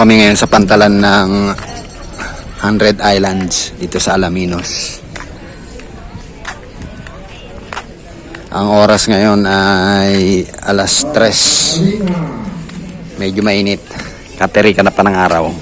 kami ngayon sa pantalan ng 100 Islands dito sa Alaminos. Ang oras ngayon ay alas 3. Medyo mainit. Kateri ka na pa ng araw.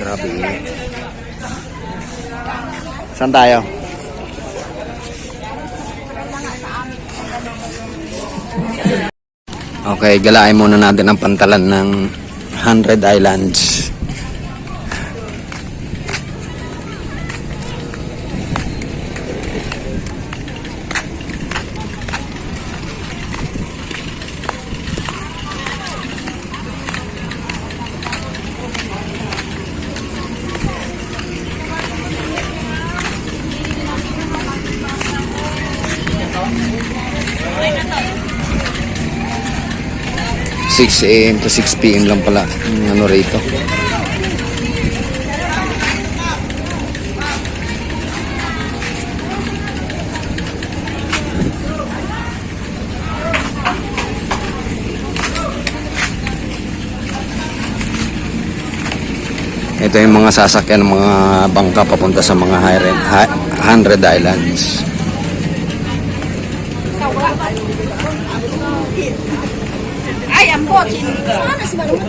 Grabe. Saan tayo? Okay, galain muna natin ang pantalan ng 100 Islands. Six a.m. to 6 p.m. lang pala yung ano rito. Ito yung mga sasakyan mga bangka papunta sa mga high- high- 100 islands. Ay, ang botsin. Sana si Marumot.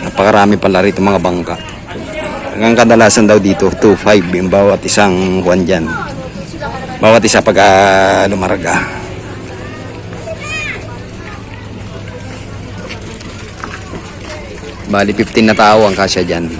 Napakarami pala rito mga bangka. Hanggang kadalasan daw dito, 2.5 yung bawat isang kuwan dyan. Bawat isa pag uh, lumaraga. Bali, 15 na tao ang kasya dyan.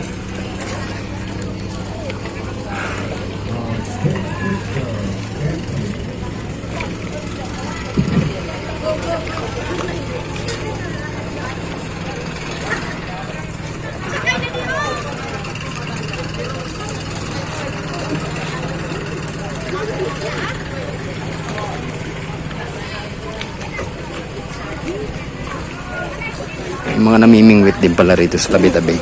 Yung mga namimingwit din pala rito sa tabi-tabi.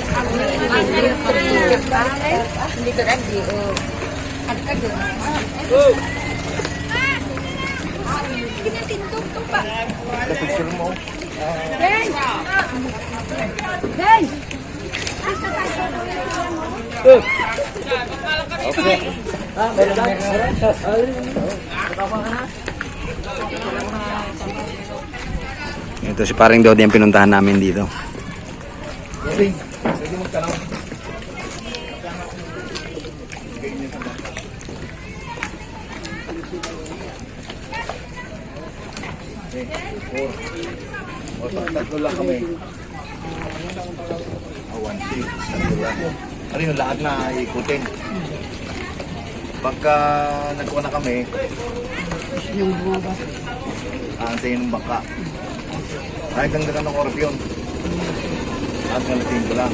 Hindi kago. Kinatindog-tog pa. Guys! Guys! Ito si paring Dodi ang pinuntahan namin dito. Tatlo lang kami. Three, tatlo lang. Ano yung lahat na ikutin? Pagka nagkuha na kami, aantayin ng bangka. Kahit ang ganda ng orpion. At ngalatin ko lang.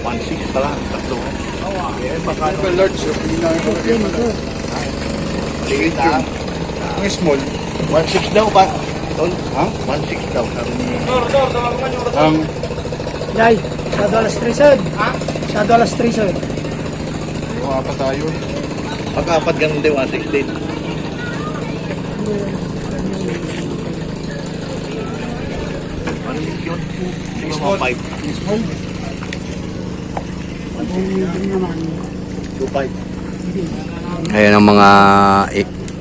1.6 pa lang, tatlo. Eh, baka ano. large yun. Hindi na ito. Liit ah. Ang small. 1.6 daw ba? Tol? Ha? 1.6 daw. Sabi ni... Ang Jai, masyado alas 3 sir. Ha? Masyado alas 3 sir. Pa tayo. Pagka-apat ganun din, 1.6 din. Ano yun? Mga pipe. Small. 2.5. Ayan ang mga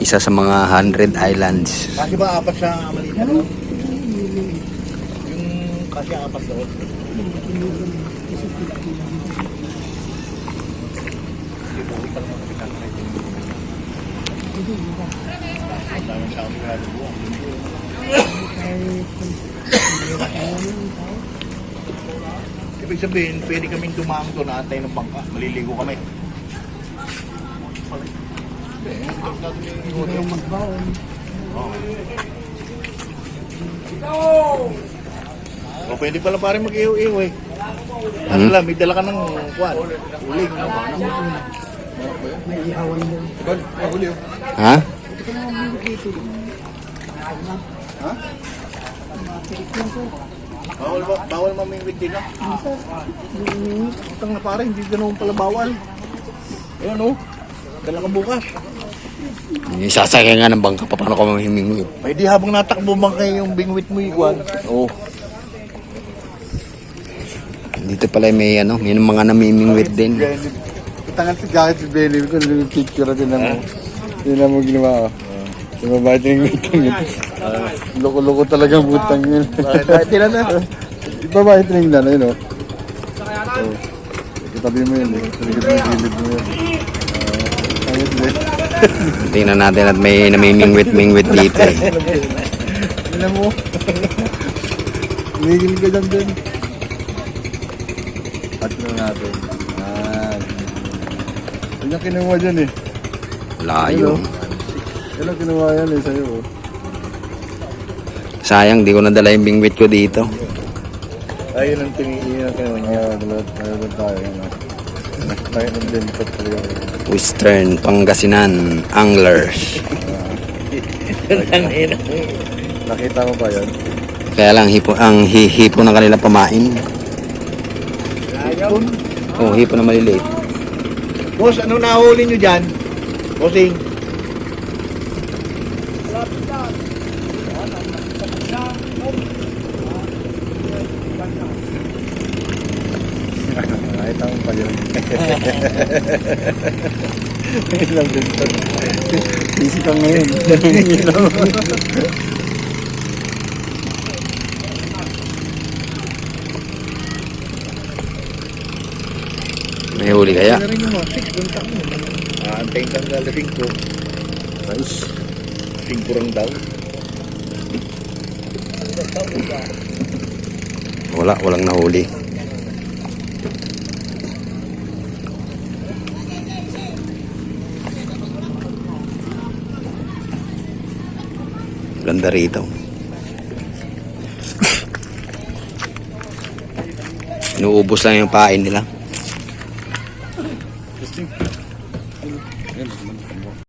isa sa mga 100 islands. Kasi ba apat sa maliit na? Yung kasi apat doon. Hindi, sa akin na buwan. Ibig sabihin, pwede kaming dumami doon na antay ng bangka. Maliligo kami. Hindi kayong magbaon. Oo. O pwede pala pare mag-iw-iw eh. Ano hmm? lang, may dala ka ng kwan. Uling. Ano ba? May ihawan mahuli oh. Ha? Bawal ba? Bawal mamingwit din ah. Utang na pare, hindi ganun pala bawal. Ayan oh. Dala ka bukas. Sasakay nga ng bangka pa, paano ka mamimingwit? Ay di habang natakbo bang kayo yung bingwit mo ikwan. Oo. Oh. Dito pala may ano, may mga namimingwit din. Itangan si Jacket si Benny ko, yung picture din mo. Yun na mo ginawa ko. Yung mabait yung meeting yun. Loko-loko talagang butang yun. Bakit tila na? Ibabait rin na, yun o. Oh. Kitabi mo yun eh. Saligid mo yung gilid mo yun. Ah, ayun eh. Tingnan natin at may namimingwit-mingwit dito eh. Na mo. Umigil ka dyan din. At na natin. Yun yung kinuha dyan eh. Layo. Yun ang kinuha yan eh sa'yo. oh. Sayang, di ko nadala yung bingwit ko dito. Ayun ang tinigil ang kinuha niya. Ah, dalawa dalawa tayo. ano. Tayo ng bentot talaga. Western Pangasinan Anglers. Nakita mo ba yan? Kaya lang hipo, ang hi- hipo ng kanila pamain. Oh, hipo na maliliit. Boss, ano nahuli nyo dyan? Bossing. Nakita mo pa yun. Ilang bentot. Busy ka ngayon. May huli kaya? Ano rin yung mga six, doon tayo. Ah, antayin kang ko. Ayos. Singkurang daw. Wala, walang nahuli. Ganda rito. Inuubos lang yung pain nila. Assim? Menos, menos, menos.